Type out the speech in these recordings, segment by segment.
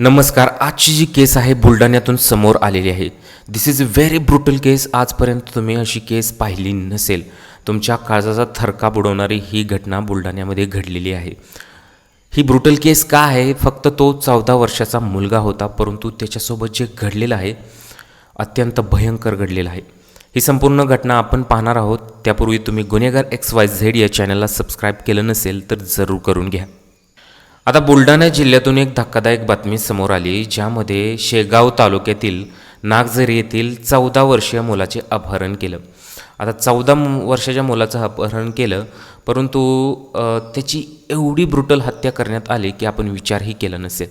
नमस्कार आजची जी केस आहे बुलढाण्यातून समोर आलेली आहे. This is a very brutal case आजपर्यंत तुम्ही अशी केस पाहिली नसेल. तुमच्या काळजाचा थरका बुडवणारी ही घटना बुलढाण्यामध्ये घडलेली आहे. ही ब्रुटल केस का आहे? फक्त तो चौदा वर्षाचा मुलगा होता परंतु त्याच्यासोबत जे घडलेलं आहे अत्यंत भयंकर घडलेलं आहे. ही संपूर्ण घटना आपण पाहणार आहोत. त्यापूर्वी तुम्ही गुन्हेगार एक्स वाय झेड या चॅनलला सबस्क्राईब केलं नसेल तर जरूर करून घ्या. आता बुलढाणा जिल्ह्यातून एक धक्कादायक बातमी समोर आली ज्यामध्ये शेगाव तालुक्यातील नागझरी येथील चौदा वर्षीय मुलाचे अपहरण केलं. आता चौदा वर्षाच्या मुलाचं अपहरण केलं परंतु त्याची एवढी ब्रुटल हत्या करण्यात आली की आपण विचारही केला नसेल.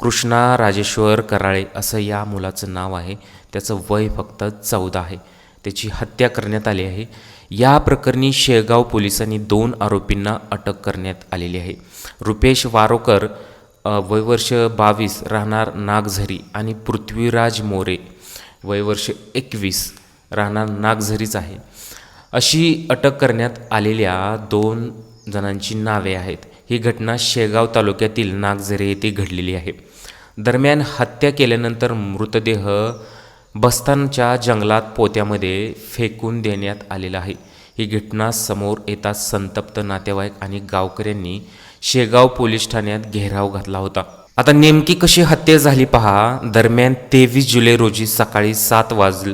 कृष्णा राजेश्वर कराळे असं या मुलाचं नाव आहे. त्याचं वय फक्त चौदा आहे. त्याची हत्या करण्यात आली आहे. या प्रकरणी शेगाव पोलिसांनी दोन आरोपींना अटक करण्यात आलेली आहे. रुपेश वारोकर अ, वयवर्ष बावीस राहणार नागझरी आणि पृथ्वीराज मोरे वयवर्ष एकवीस राहणार नागझरीच आहे. अशी अटक करण्यात आलेल्या दोन जणांची नावे आहेत. ही घटना शेगाव तालुक्यातील नागझरे येथे घडलेली आहे. दरम्यान हत्या केल्यानंतर मृतदेह बस्तानच्या जंगलात पोत्यामध्ये फेकून देण्यात आलेला आहे. ही घटना समोर येताच संतप्त नातेवाईक आणि गावकऱ्यांनी शेगाव पोलीस ठाण्यात घेराव घातला होता. आता नेमकी कशी हत्या झाली पहा. दरम्यान तेवीस जुलै रोजी सकाळी सात वाज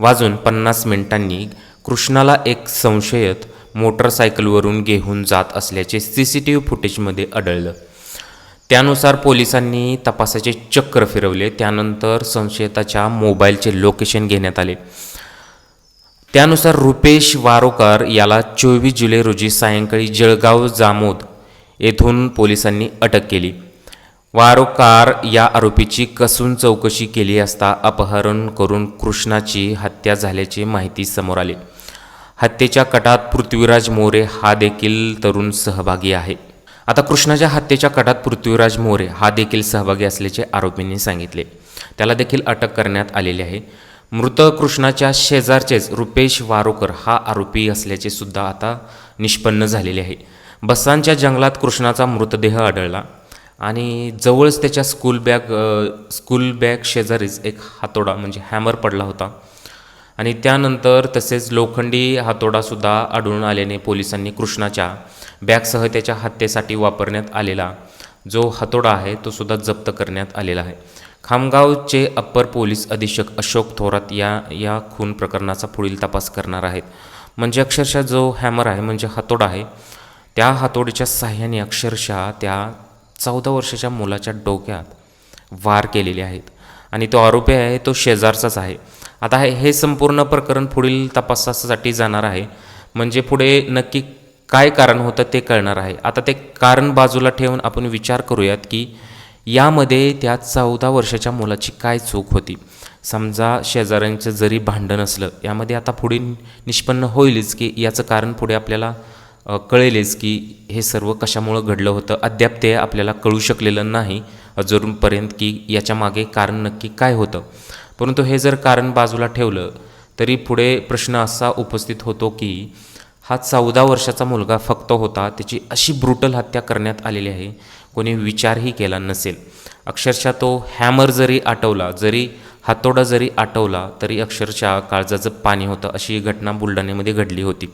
वाजून पन्नास मिनिटांनी कृष्णाला एक संशयित मोटरसायकलवरून घेऊन जात असल्याचे सी सी टी व्ही फुटेजमध्ये आढळलं. त्यानुसार पोलिसांनी तपासाचे चक्र फिरवले. त्यानंतर संशयिताच्या मोबाईलचे लोकेशन घेण्यात आले. त्यानुसार रुपेश वारोकर याला चोवीस जुलै रोजी सायंकाळी जळगाव जामोद येथून पोलिसांनी अटक केली. वारोकार या आरोपीची कसून चौकशी केली असता अपहरण करून कृष्णाची हत्या झाल्याची माहिती समोर आली. हत्येच्या कटात पृथ्वीराज मोरे हा देखील तरुण सहभागी आहे. आता कृष्णाच्या हत्येच्या कटात पृथ्वीराज मोरे हा देखील सहभागी असल्याचे आरोपींनी सांगितले. त्याला देखील अटक करण्यात आलेली आहे. मृत कृष्णाच्या शेजारचेच रुपेश वारोकर हा आरोपी असल्याचे सुद्धा आता निष्पन्न झालेले आहे. बसांच्या जंगलात कृष्णाचा मृतदेह आढळला आणि जवळच त्याच्या स्कूल बॅग स्कूल बॅग शेजारीच एक हातोडा म्हणजे हॅमर पडला होता. आणि त्यानंतर तसेच लोखंडी हातोडासुद्धा आढळून आल्याने पोलिसांनी कृष्णाच्या बॅगसह त्याच्या हत्येसाठी वापरण्यात आलेला जो हातोडा आहे तो सुद्धा जप्त करण्यात आलेला आहे. खामगावचे अप्पर पोलीस अधीक्षक अशोक थोरात या या खून प्रकरणाचा पुढील तपास करणार आहेत. म्हणजे अक्षरशः जो हॅमर आहे म्हणजे हातोडा आहे त्या हातोडीच्या साह्याने अक्षरशः त्या चौदा वर्षाच्या मुलाच्या डोक्यात वार केलेले आहेत. आणि तो आरोपी आहे तो शेजारचाच आहे. आता हे हे संपूर्ण प्रकरण पुढील तपासासाठी जाणार आहे. म्हणजे पुढे नक्की काय कारण होतं ते कळणार आहे. आता ते कारण बाजूला ठेवून आपण विचार करूयात की यामध्ये त्या चौदा वर्षाच्या मुलाची काय चूक होती. समजा शेजाऱ्यांचं जरी भांडण असलं यामध्ये आता पुढे निष्पन्न होईलच की याचं कारण पुढे आपल्याला कळेलच की हे सर्व कशामुळं घडलं होतं. अद्याप ते आपल्याला कळू शकलेलं नाही अजूनपर्यंत की याच्या मागे कारण नक्की काय होतं. परंतु हे जर कारण बाजूला ठेवलं तरी पुढे प्रश्न असा उपस्थित होतो की हा चौदा वर्षाचा मुलगा फक्त होता त्याची अशी ब्रुटल हत्या करण्यात आलेली आहे कोणी विचारही केला नसेल. अक्षरशः तो हॅमर जरी आटवला जरी हातोडा जरी आटवला तरी अक्षरशः काळजाचं पाणी होतं अशी ही घटना बुलढाण्यामध्ये घडली होती.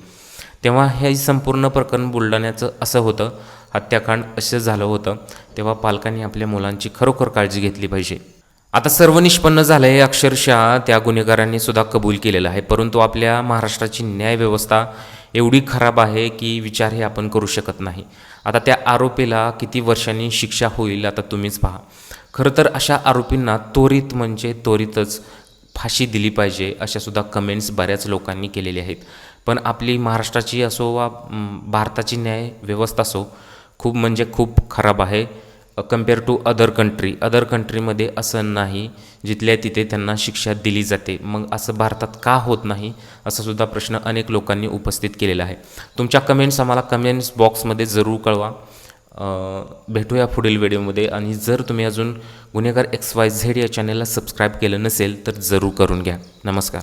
तेव्हा हे संपूर्ण प्रकरण बुलढाण्याचं असं होतं हत्याकांड असं झालं होतं तेव्हा पालकांनी आपल्या मुलांची खरोखर काळजी घेतली पाहिजे. आता सर्व निष्पन्न झालं हे अक्षरशः त्या गुन्हेगारांनी सुद्धा कबूल केलेलं आहे. परंतु आपल्या महाराष्ट्राची न्यायव्यवस्था एवढी खराब आहे की विचारही आपण करू शकत नाही. आता त्या आरोपीला किती वर्षांनी शिक्षा होईल आता तुम्हीच पहा. खरं तर अशा आरोपींना त्वरित म्हणजे त्वरितच फाशी दिली पाहिजे अशासुद्धा कमेंट्स बऱ्याच लोकांनी केलेले आहेत. पण आपली महाराष्ट्राची असो वा भारताची न्याय व्यवस्था असो खूप म्हणजे खूप खराब आहे. Compare to other country other कंट्रीमध्ये असं नाही जिथल्या तिथे त्यांना शिक्षा दिली जाते. मग असं भारतात का होत नाही असा सुद्धा प्रश्न अनेक लोकांनी उपस्थित केलेला आहे. तुमच्या कमेंट्स आम्हाला कमेंट्स बॉक्समध्ये जरूर कळवा. भेटूया पुढील व्हिडिओमध्ये आणि जर तुम्ही अजून गुन्हेगार एक्स वाय झेड या चॅनलला सबस्क्राईब केलं नसेल तर जरूर करून घ्या. नमस्कार.